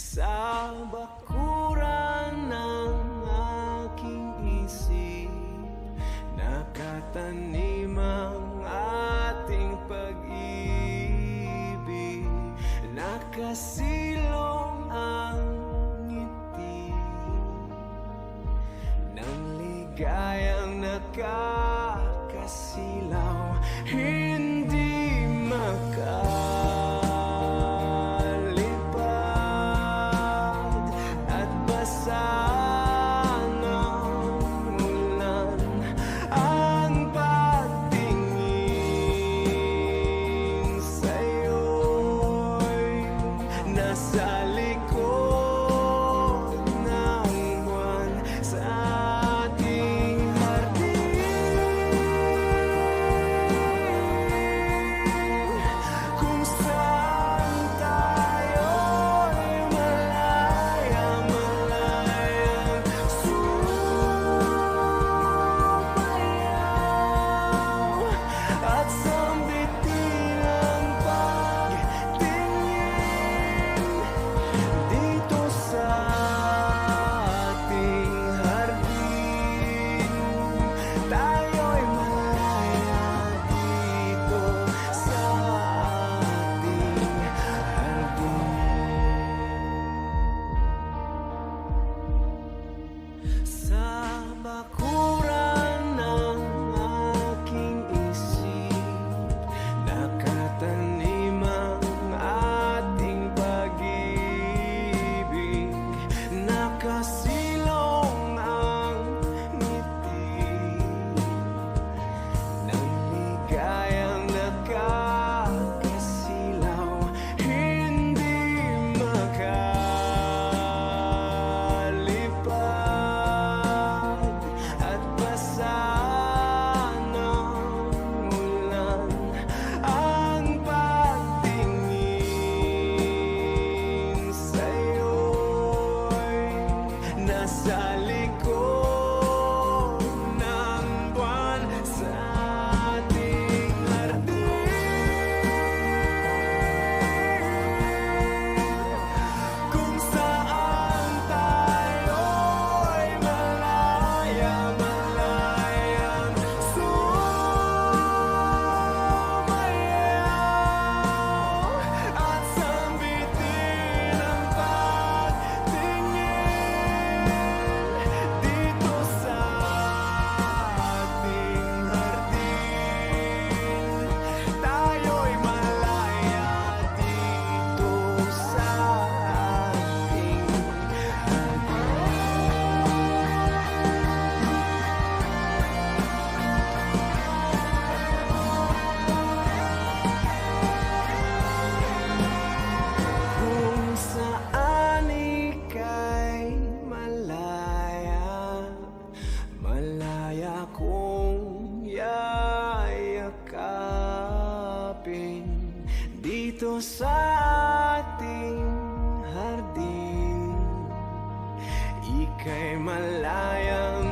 Sa bakuran ng aking isip Nakatanim ang ating pag-ibig. Nakasilong ang ngiti Ng ligayang nakakasilaw. Hindi makakalala sale. sa ating hardin. Ika'y malayang